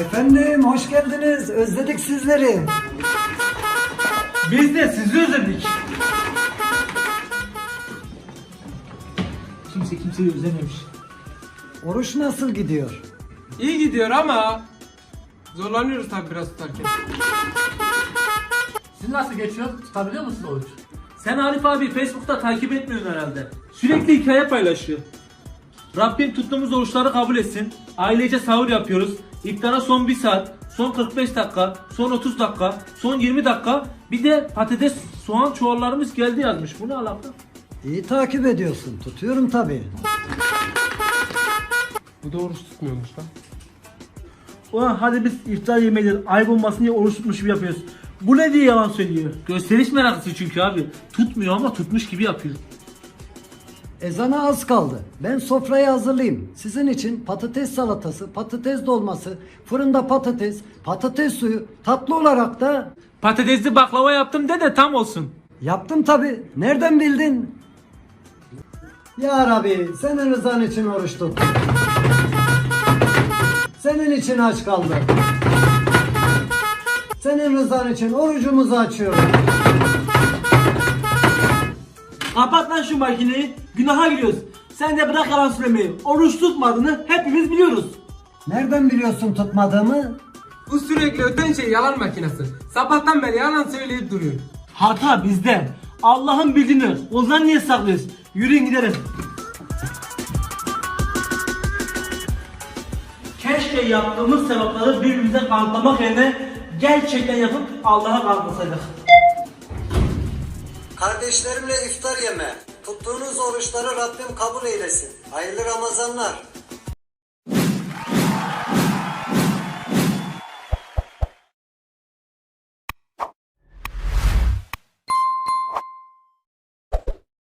Efendim hoş geldiniz. Özledik sizleri. Biz de sizi özledik. Kimse kimseyi özlememiş. Oruç nasıl gidiyor? İyi gidiyor ama zorlanıyoruz tabii biraz tutarken. Siz nasıl geçiyor? Tutabiliyor musun oruç? Sen Arif abi Facebook'ta takip etmiyorsun herhalde. Sürekli hikaye paylaşıyor. Rabbim tuttuğumuz oruçları kabul etsin. Ailece sahur yapıyoruz. İftara son 1 saat, son 45 dakika, son 30 dakika, son 20 dakika. Bir de patates, soğan çuvallarımız geldi yazmış. Bu ne alaka? İyi takip ediyorsun. Tutuyorum tabii. Bu da oruç tutmuyormuş lan. Ulan hadi biz iftar yemeğidir, ayıp olmasın diye oruç tutmuş gibi yapıyoruz. Bu ne diye yalan söylüyor? Gösteriş meraklısı çünkü abi. Tutmuyor ama tutmuş gibi yapıyor. Ezana az kaldı. Ben sofrayı hazırlayayım. Sizin için patates salatası, patates dolması, fırında patates, patates suyu, tatlı olarak da Patatesli baklava yaptım de de tam olsun. yaptım tabii. Nereden bildin? Ya Rabbi senin rızan için oruç tuttum. Senin için aç kaldım. Senin rızan için orucumuzu açıyorum. Kapat lan şu makineyi. Günaha giriyoruz. Sen de bırak yalan söylemeyi. Oruç tutmadığını hepimiz biliyoruz. Nereden biliyorsun tutmadığımı? Bu sürekli öten şey yalan makinesi. Sabahtan beri yalan söyleyip duruyor. Hata bizde. Allah'ın bildiğini. O zaman niye saklıyoruz? Yürüyün gidelim. Keşke yaptığımız sevapları birbirimize kanıtlamak yerine gerçekten yapıp Allah'a kanıtlasaydık. Kardeşlerimle iftar yeme. Tuttuğunuz oruçları Rabbim kabul eylesin. Hayırlı Ramazanlar.